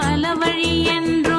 பல வழி என்று